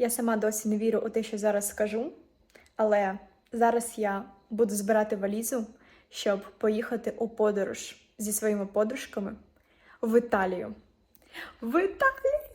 Я сама досі не вірю у те, що зараз скажу, але зараз я буду збирати валізу, щоб поїхати у подорож зі своїми подружками в Італію. В Італію!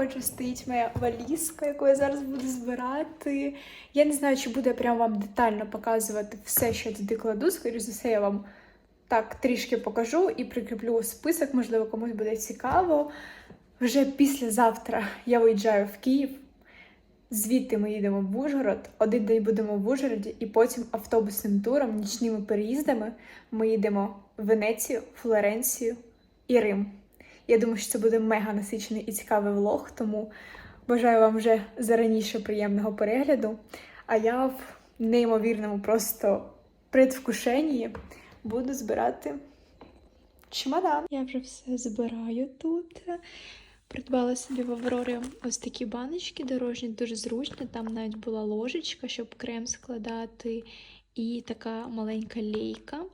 Отже, стоїть моя валізка, яку я зараз буду збирати. Я не знаю, чи буду я прям вам детально показувати все, що я туди кладу. Скоріше за все, я вам так трішки покажу і прикріплю список, можливо, комусь буде цікаво. Вже післязавтра я виїжджаю в Київ. Звідти ми їдемо в Ужгород. Один день будемо в Ужгороді, і потім автобусним туром, нічними переїздами ми їдемо в Венецію, Флоренцію і Рим. Я думаю, що це буде мега насичений і цікавий влог, тому бажаю вам вже зараніше приємного перегляду. А я в неймовірному просто предвкушенні буду збирати чемодан. Я вже все збираю тут. Придбала собі в Аврорі ось такі баночки дорожні, дуже зручно. Там навіть була ложечка, щоб крем складати, і така маленька лейка.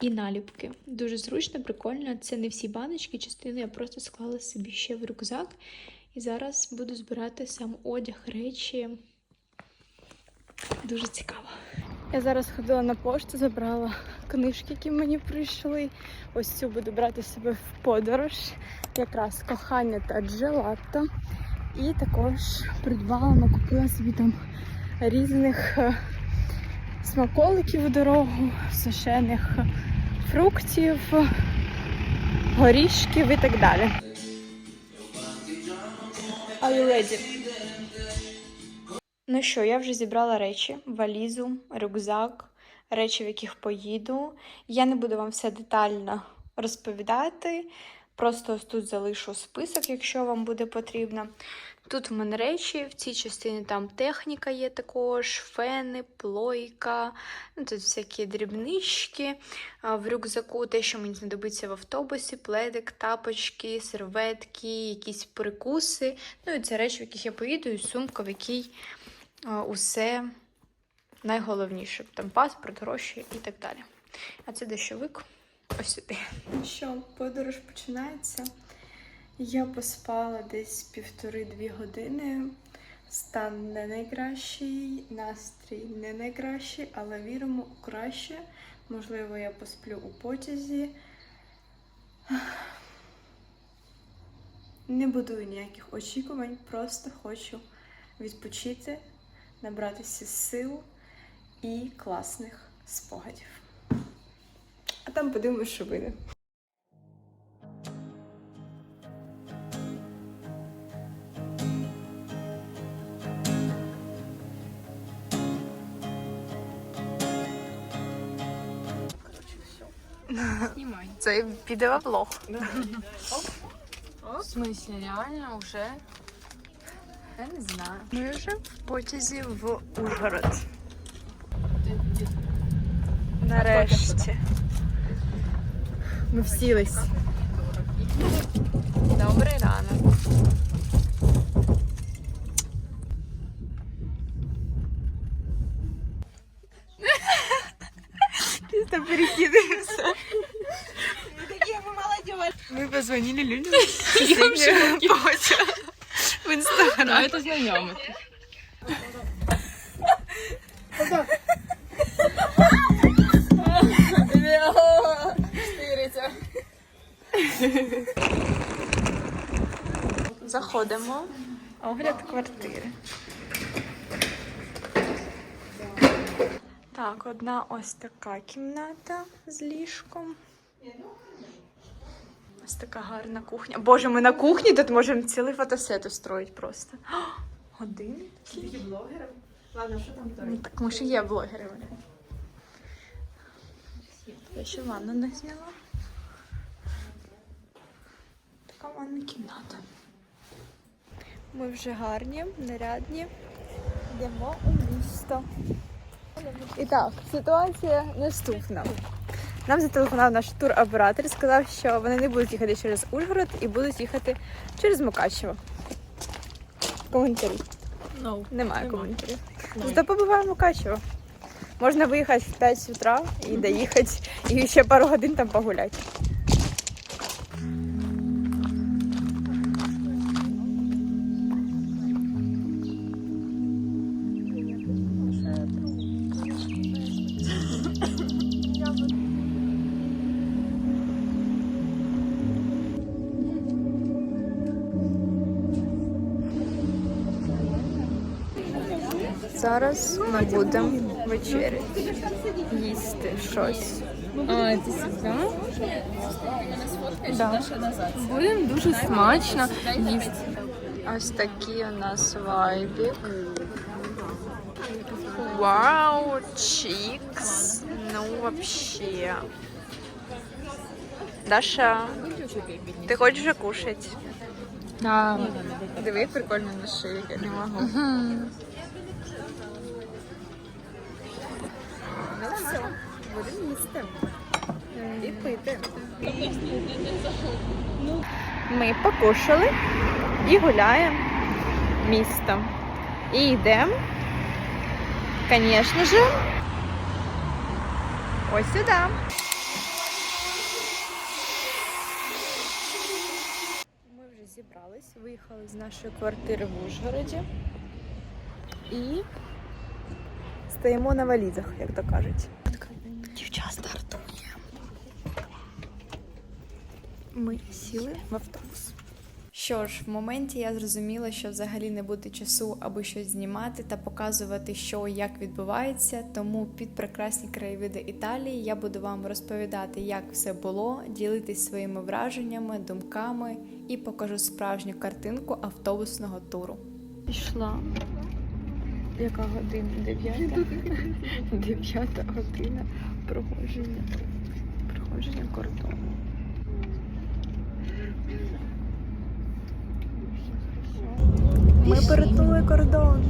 І наліпки. Дуже зручно, прикольно. Це не всі баночки, частину я просто склала собі ще в рюкзак. І зараз буду збирати сам одяг, речі. Дуже цікаво. Я зараз ходила на пошту, забрала книжки, які мені прийшли. Ось цю буду брати себе в подорож. Якраз кохання та джелато. І також придбала, накупила собі там різних е, смаколиків у дорогу, сушених фруктів, горішків і так далі. Are you ready? Ну що, я вже зібрала речі, валізу, рюкзак, речі, в яких поїду. Я не буду вам все детально розповідати. Просто тут залишу список, якщо вам буде потрібно. Тут в мене речі, в цій частині там техніка є також, фени, плойка, ну тут всякі дрібнички. В рюкзаку те, що мені знадобиться в автобусі, пледик, тапочки, серветки, якісь перекуси. Ну і це речі, в яких я поїду, і сумка, в якій усе найголовніше. Там паспорт, гроші і так далі. А це дощовик ось сюди. Ну що, подорож починається. Я поспала десь півтори-дві години. Стан не найкращий, настрій не найкращий, але віримо у краще. Можливо, я посплю у потязі. Не будую ніяких очікувань, просто хочу відпочити, набратися сил і класних спогадів. А там подивимось, що вийде. Снимай. Це піде влог. В смысле, реально уже? Я не знаю. Ми вже в потязі в Ужгород. Нарешті. Ми всілись. Добрий ранок. Чисто перекидываемся. Позвонили людям. В инстаграм. А это знайомий. Заходимо. Огляд квартири. Так, одна ось така кімната з ліжком. Ось така гарна кухня. Боже, ми на кухні тут можемо цілий фотосет устроїти просто. О, Годинник. Скільки блогерів? Ладно, що там Ну, так і є блогери. Я ще ванну не зняла. Така ванна кімната. Ми вже гарні, нарядні. Йдемо у місто. І так, ситуація наступна. Нам зателефонував наш туроператор і сказав, що вони не будуть їхати через Ужгород і будуть їхати через Мукачево. Коментарі. No. Немає коментарів. Зато побуваємо Мукачево. Можна виїхати в 5 утра і доїхати, і ще пару годин там погуляти. Зараз ми будемо вечеряти, їсти щось. А, ти? Да. Будемо дуже смачно їсти. Ось такий у нас вайбік. Вау, чікс. Ну, вообще. Даша, ти хочеш вже кушати? Да. Диви, прикольно на шиї, я не можу. Все, будемо їсти. І пити. Ми покушали і гуляємо містом. І йдемо, звісно ж, ось сюди. Ми вже зібрались, виїхали з нашої квартири в Ужгороді і стоїмо на валізах, як то кажуть. Дівчат стартує. Ми сіли в автобус. Що ж, в моменті я зрозуміла, що взагалі не буде часу, аби щось знімати та показувати, що і як відбувається. Тому під прекрасні краєвиди Італії я буду вам розповідати, як все було, ділитись своїми враженнями, думками і покажу справжню картинку автобусного туру. Пішла. Яка година? Дев'ята? Дев'ята година проходження. Проходження кордону. Ми перетнули кордон.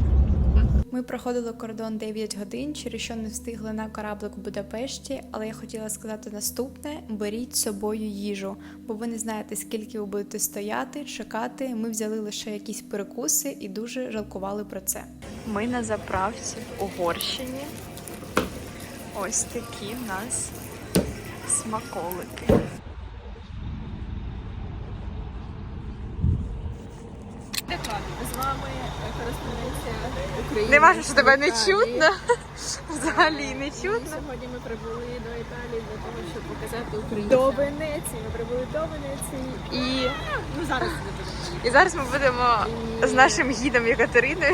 Ми проходили кордон 9 годин, через що не встигли на кораблик в Будапешті, але я хотіла сказати наступне: беріть з собою їжу, бо ви не знаєте, скільки ви будете стояти, чекати. Ми взяли лише якісь перекуси і дуже жалкували про це. Ми на заправці в Угорщині. Ось такі в нас смаколики. Не важно, що тебе не чутно. Взагалі не чутно. Сьогодні ми прибули до Італії для того, щоб показати Україну. До Венеції. Ми прибули до Венеції. І, Ну зараз і зараз ми будемо з нашим гідом Єкатериною,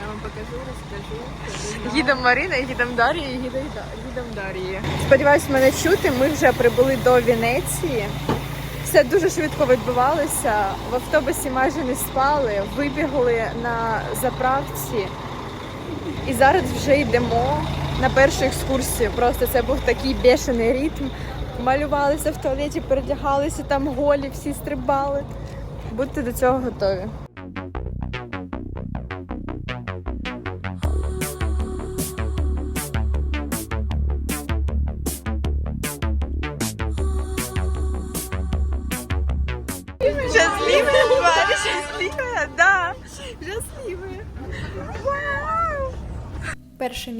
Я вам покажу, розкажу. гідом Мариною, гідом Дарією і гідом, Дарією. Сподіваюсь, мене чути. Ми вже прибули до Венеції. Все дуже швидко відбувалося. В автобусі майже не спали, вибігли на заправці. І зараз вже йдемо на першу екскурсію. Просто це був такий бешений ритм. Малювалися в туалеті, передягалися там голі, всі стрибали. Будьте до цього готові.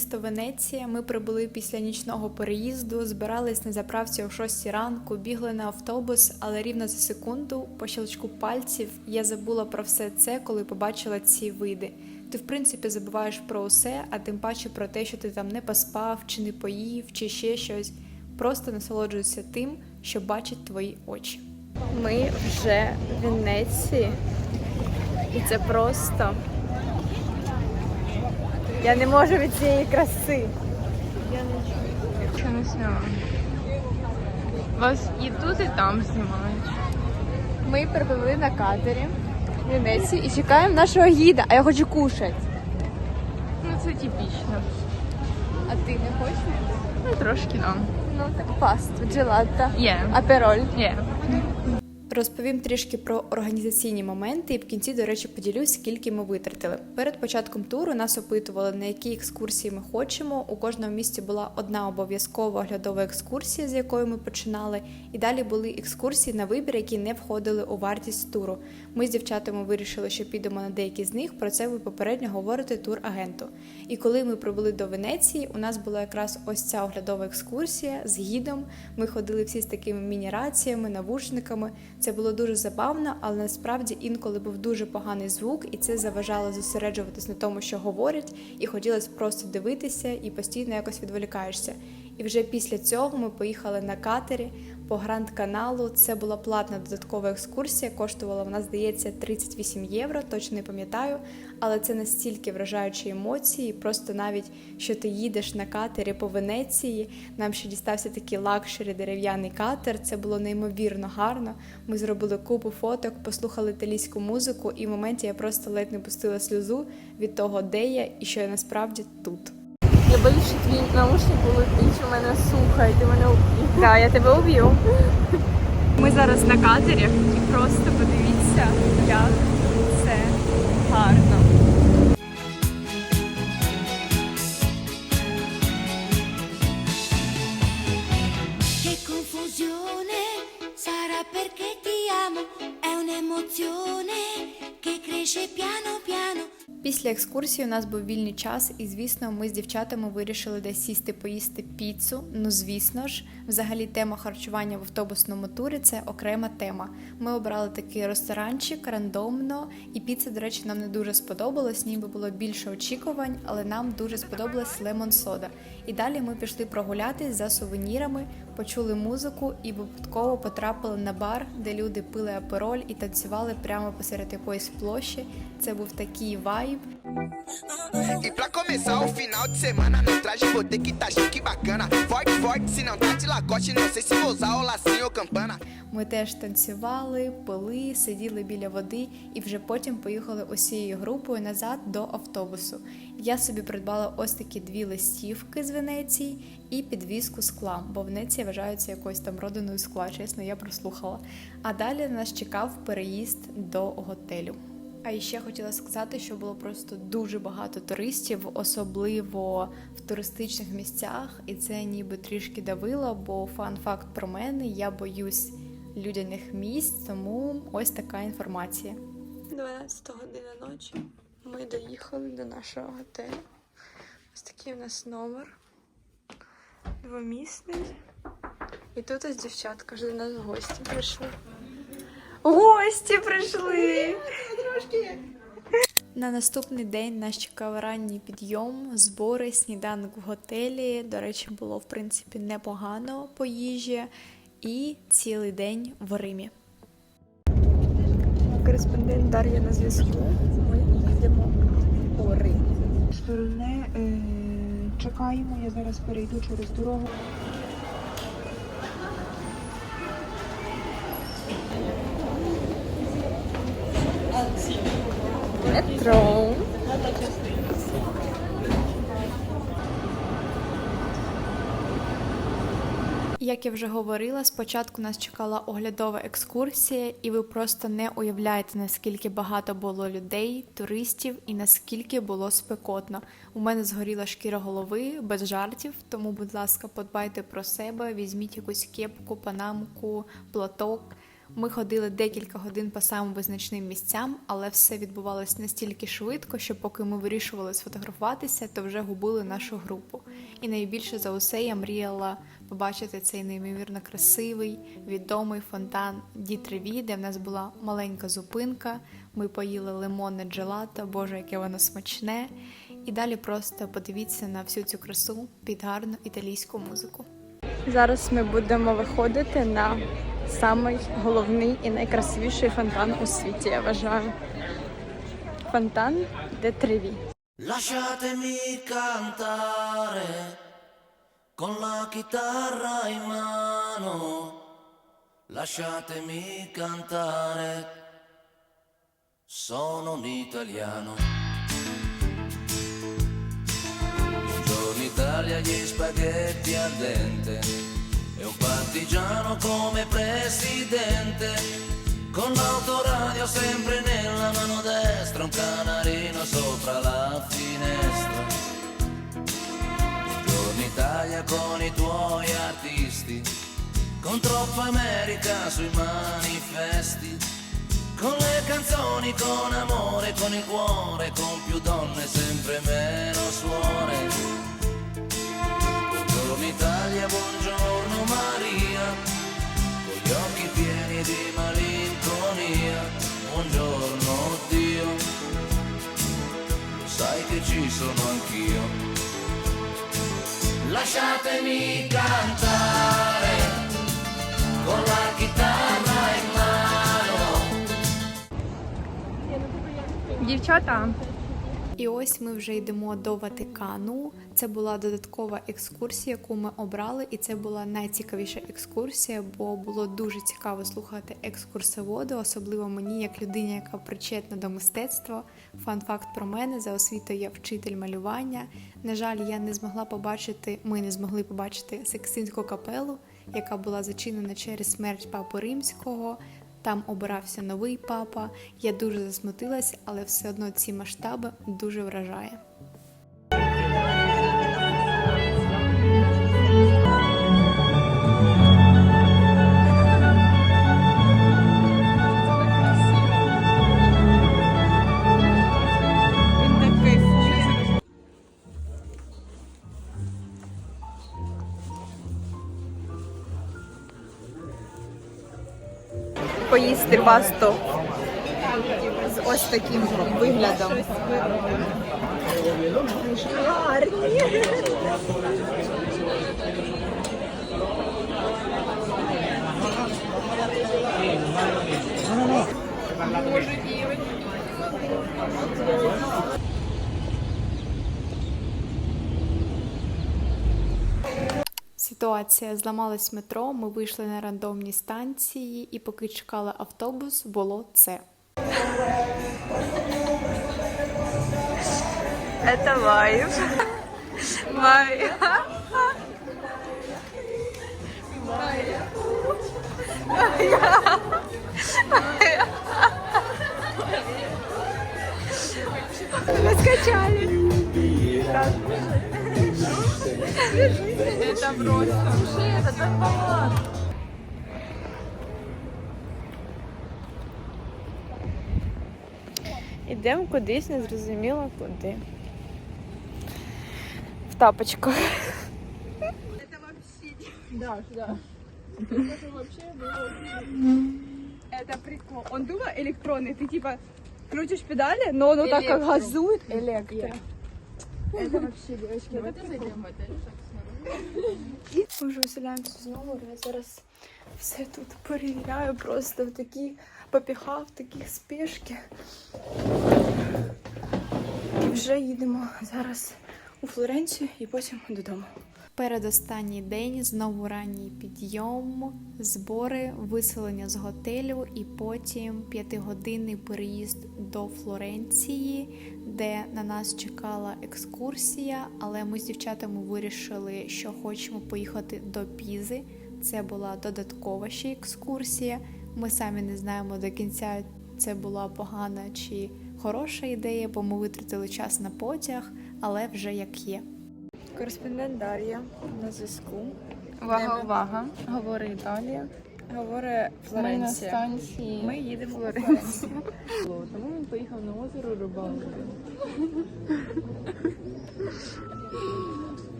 Місто Венеція. Ми прибули після нічного переїзду, збирались на заправці о 6 ранку, бігли на автобус, але рівно за секунду, по щелчку пальців, я забула про все це, коли побачила ці види. Ти, в принципі, забуваєш про усе, а тим паче про те, що ти там не поспав, чи не поїв, чи ще щось. Просто насолоджуйся тим, що бачать твої очі. Ми вже в Венеції, і це просто. Я не можу від цієї краси. Що не зняла? Вас і тут, і там знімають. Ми прибули на катері в Венеції і чекаємо нашого гіда, а я хочу кушати. Ну це типічно. А ти не хочеш? Ну трошки нам. Ну так пасту, джелата, Є. апероль. Є. Розповім трішки про організаційні моменти і в кінці, до речі, поділюсь, скільки ми витратили. Перед початком туру нас опитували, на які екскурсії ми хочемо. У кожному місті була одна обов'язкова оглядова екскурсія, з якої ми починали, і далі були екскурсії на вибір, які не входили у вартість туру. Ми з дівчатами вирішили, що підемо на деякі з них. Про це ви попередньо говорите турагенту. І коли ми прибули до Венеції, у нас була якраз ось ця оглядова екскурсія з гідом. Ми ходили всі з такими міні-раціями, навушниками. Це було дуже забавно, але насправді інколи був дуже поганий звук, і це заважало зосереджуватись на тому, що говорять, і хотілося просто дивитися і постійно якось відволікаєшся. І вже після цього ми поїхали на катері по Гранд каналу. Це була платна додаткова екскурсія, коштувала вона, здається, 38 євро, точно не пам'ятаю. Але це настільки вражаючі емоції, просто навіть що ти їдеш на катері по Венеції. Нам ще дістався такий лакшері дерев'яний катер. Це було неймовірно гарно. Ми зробили купу фоток, послухали італійську музику, і в моменті я просто ледь не пустила сльозу від того, де я і що я насправді тут. Я твій наушник улетить у мене сухо, і ти мене уб'єш. Да, я тебе уб'ю. Ми зараз на катері і просто подивіться, як це гарно. Che confusione sarà perché ti amo, è un'emozione che cresce piano piano. Після екскурсії у нас був вільний час, і звісно, ми з дівчатами вирішили десь сісти поїсти піцу. Ну звісно ж, взагалі тема харчування в автобусному турі це окрема тема. Ми обрали такий ресторанчик рандомно, і піца, до речі, нам не дуже сподобалась, ніби було більше очікувань, але нам дуже сподобалась лемон сода. І далі ми пішли прогулятись за сувенірами, почули музику і випадково потрапили на бар, де люди пили апероль і танцювали прямо посеред якоїсь площі. Це був такий вайб. E pra começar o final de semana no traje vou ter que tá chique bacana. Forte, forte, se não tá de lacoste, não sei se vou usar o lacinho ou campana. Ми теж танцювали, пили, сиділи біля води і вже потім поїхали усією групою назад до автобусу. Я собі придбала ось такі дві листівки з Венеції і підвіску скла, бо Венеція вважається якоюсь там родиною скла, чесно, я прослухала. А далі нас чекав переїзд до готелю. А ще хотіла сказати, що було просто дуже багато туристів, особливо в туристичних місцях, і це ніби трішки давило, бо фан-факт про мене, я боюсь людяних місць, тому ось така інформація. 12 година ночі. Ми доїхали до нашого готелю. Ось такий у нас номер. Двомісний. І тут ось дівчатка вже до нас в гості прийшли. Гості прийшли! На наступний день нас чекав ранній підйом, збори, сніданок в готелі. До речі, було в принципі непогано по їжі, і цілий день в Римі. Кореспондент Дар'я на зв'язку. Ми їдемо у Рим. сторони е, чекаємо. Я зараз перейду через дорогу. Метро. Як я вже говорила, спочатку нас чекала оглядова екскурсія, і ви просто не уявляєте, наскільки багато було людей, туристів і наскільки було спекотно. У мене згоріла шкіра голови без жартів, тому, будь ласка, подбайте про себе, візьміть якусь кепку, панамку, платок. Ми ходили декілька годин по самим визначним місцям, але все відбувалось настільки швидко, що поки ми вирішували сфотографуватися, то вже губили нашу групу. І найбільше за усе я мріяла побачити цей неймовірно красивий, відомий фонтан Дітреві, де в нас була маленька зупинка. Ми поїли лимонне джелато, боже, яке воно смачне. І далі просто подивіться на всю цю красу під гарну італійську музику. Зараз ми будемо виходити на самий головний і найкрасивіший фонтан у світі, я вважаю. Фонтан де Треві. Lasciatemi cantare con la chitarra in mano. Lasciatemi cantare. Sono un italiano. Buongiorno Italia, gli spaghetti al dente. E un partigiano come presidente. Con l'autoradio sempre nella mano destra, un canarino sopra la finestra. Buongiorno Italia con i tuoi artisti, con troppa America sui manifesti, con le canzoni, con amore, con il cuore, con più donne, sempre meno suore. Buongiorno Italia, buongiorno ci sono anch'io. Lasciatemi cantare con la chitarra in mano. Дівчата, І ось ми вже йдемо до Ватикану. Це була додаткова екскурсія, яку ми обрали, і це була найцікавіша екскурсія, бо було дуже цікаво слухати екскурсоводу, особливо мені, як людині, яка причетна до мистецтва. Фан-факт про мене за освітою я вчитель малювання. На жаль, я не змогла побачити, ми не змогли побачити Секстинську капелу, яка була зачинена через смерть папи римського. Там обирався новий папа. Я дуже засмутилась, але все одно ці масштаби дуже вражає. Пасту з ось таким виглядом. Ситуація зламалась метро. Ми вийшли на рандомні станції, і поки чекали автобус, було це. Это вайб. Вайб. Раскачали. Это просто. Это так Ідемо кудись, не зрозуміло куди. В тапочках. Это прикол. Он думал электронный. Ты типа крутишь педали, но он вот так как газует. Электро. Это вообще, девочки, вот это прикол. Ми вже виселяємося знову. Я зараз все тут перевіряю, просто в такі попіхав, в такі спішки. І вже їдемо зараз у Флоренцію і потім додому. Передостанній день знову ранній підйом, збори, виселення з готелю і потім п'ятигодинний переїзд до Флоренції, де на нас чекала екскурсія. Але ми з дівчатами вирішили, що хочемо поїхати до Пізи. Це була додаткова ще екскурсія. Ми самі не знаємо до кінця, це була погана чи хороша ідея, бо ми витратили час на потяг, але вже як є. Кореспондент Дар'я на зв'язку. Увага, увага. Говори Італія. Говорить Ми на Флоренція. станції. Ми їдемо у Флоренція. Тому він поїхав на озеро рибалити.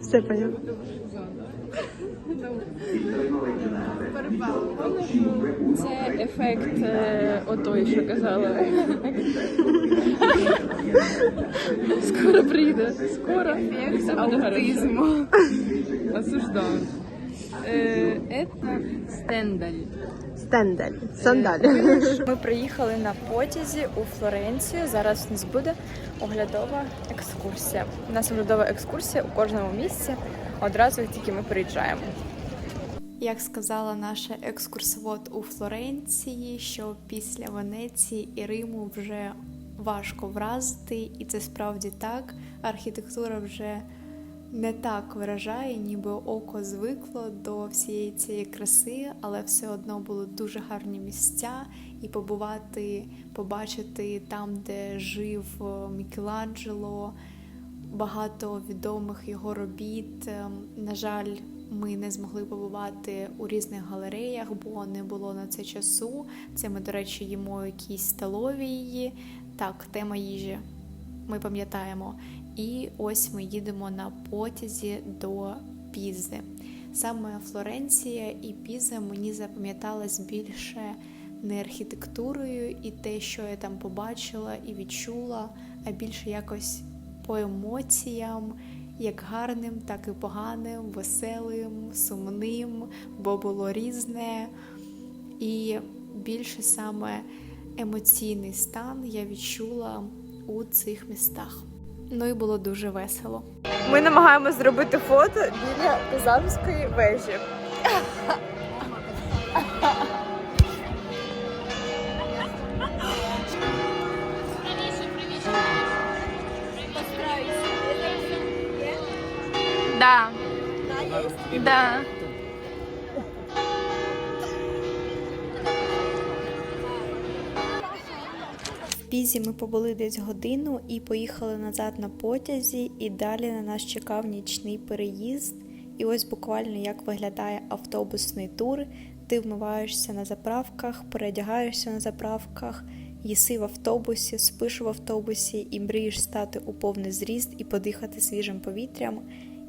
Все поняв. Це ефект е, отой, що казала. Скоро прийде. Скоро. Аутизму. Осуждаю. Е, Это стендаль. Стендель. Сандаль. Ми приїхали на потязі у Флоренцію. Зараз у нас буде оглядова екскурсія. У нас оглядова екскурсія у кожному місці одразу, як тільки ми приїжджаємо. Як сказала наша екскурсовод у Флоренції, що після Венеції і Риму вже важко вразити, і це справді так. Архітектура вже не так вражає, ніби око звикло до всієї цієї краси, але все одно були дуже гарні місця, і побувати, побачити там, де жив е, Мікеланджело, багато відомих його робіт. Ем, На жаль, ми не змогли побувати у різних галереях, бо не було на це часу. Це ми, до речі, їмо якісь столові її. Так, тема їжі. Ми пам'ятаємо. І ось ми їдемо на потязі до Пізи. Саме Флоренція і Піза мені запам'яталась більше не архітектурою і те, що я там побачила і відчула, а більше якось по емоціям, як гарним, так і поганим, веселим, сумним, бо було різне. І більше саме емоційний стан я відчула у цих містах. Ну і було дуже весело. Ми намагаємося зробити фото біля Пізанської вежі. Да. Да. Пізі ми побули десь годину і поїхали назад на потязі, і далі на нас чекав нічний переїзд. І ось буквально як виглядає автобусний тур. Ти вмиваєшся на заправках, передягаєшся на заправках, їси в автобусі, спиш в автобусі і мрієш стати у повний зріст і подихати свіжим повітрям.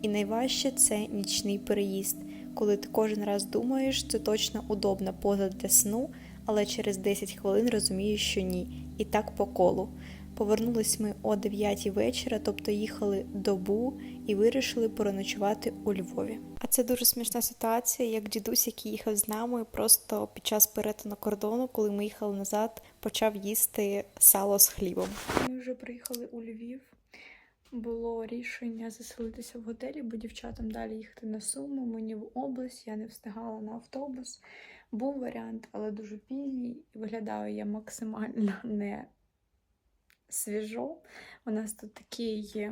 І найважче це нічний переїзд, коли ти кожен раз думаєш, це точно удобна поза для сну, але через 10 хвилин розумієш, що ні. І так по колу. Повернулись ми о 9 вечора, тобто їхали добу і вирішили переночувати у Львові. А це дуже смішна ситуація, як дідусь, який їхав з нами, просто під час перетину кордону, коли ми їхали назад, почав їсти сало з хлібом. Ми вже приїхали у Львів. Було рішення заселитися в готелі, бо дівчатам далі їхати на суму, мені в область, я не встигала на автобус. Був варіант, але дуже пізній. Виглядаю я максимально не свіжо. У нас тут такий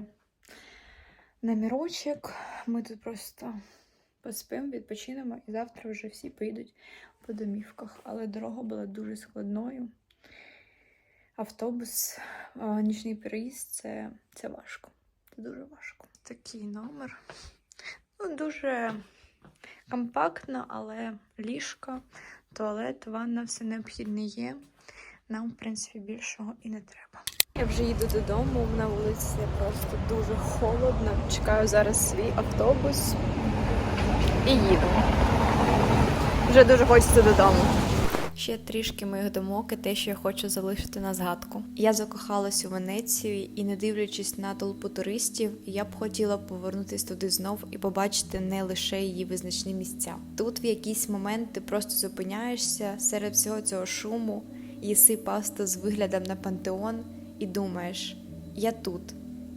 намірочок. Ми тут просто поспимо, відпочинемо, і завтра вже всі поїдуть по домівках. Але дорога була дуже складною. Автобус, нічний переїзд це, це важко. Це дуже важко. Такий номер. Ну, дуже компактно, але ліжко, туалет, ванна, все необхідне є. Нам, в принципі, більшого і не треба. Я вже їду додому, на вулиці просто дуже холодно. Чекаю зараз свій автобус і їду. Вже дуже хочеться додому. Ще трішки моїх думок і те, що я хочу залишити на згадку. Я закохалась у Венецію і, не дивлячись на толпу туристів, я б хотіла повернутися туди знов і побачити не лише її визначні місця. Тут в якийсь момент ти просто зупиняєшся серед всього цього шуму, їси пасту з виглядом на пантеон і думаєш: я тут,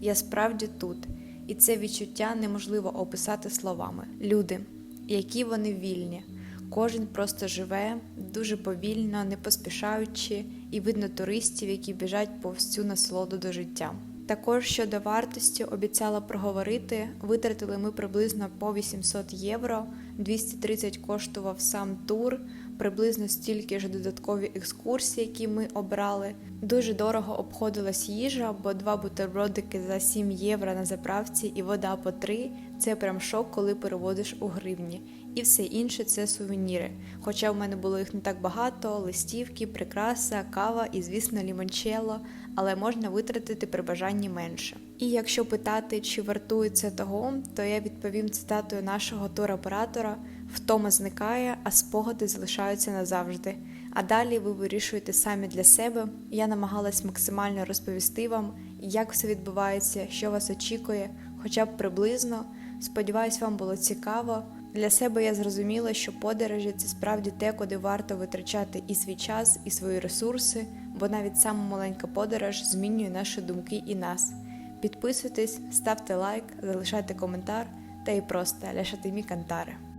я справді тут, і це відчуття неможливо описати словами. Люди, які вони вільні. Кожен просто живе дуже повільно, не поспішаючи, і видно туристів, які біжать повз цю насолоду до життя. Також щодо вартості обіцяла проговорити, витратили ми приблизно по 800 євро, 230 коштував сам тур, приблизно стільки ж додаткові екскурсії, які ми обрали. Дуже дорого обходилась їжа, бо два бутербродики за 7 євро на заправці і вода по 3 – це прям шок, коли переводиш у гривні. І все інше це сувеніри. Хоча в мене було їх не так багато: листівки, прикраса, кава і, звісно, лімончелло, але можна витратити при бажанні менше. І якщо питати, чи вартує це того, то я відповім цитатою нашого туроператора: втома зникає, а спогади залишаються назавжди. А далі ви вирішуєте самі для себе. Я намагалась максимально розповісти вам, як все відбувається, що вас очікує, хоча б приблизно. Сподіваюсь, вам було цікаво. Для себе я зрозуміла, що подорожі це справді те, куди варто витрачати і свій час, і свої ресурси, бо навіть сама маленька подорож змінює наші думки і нас. Підписуйтесь, ставте лайк, залишайте коментар та і просто ляшати мі кантари.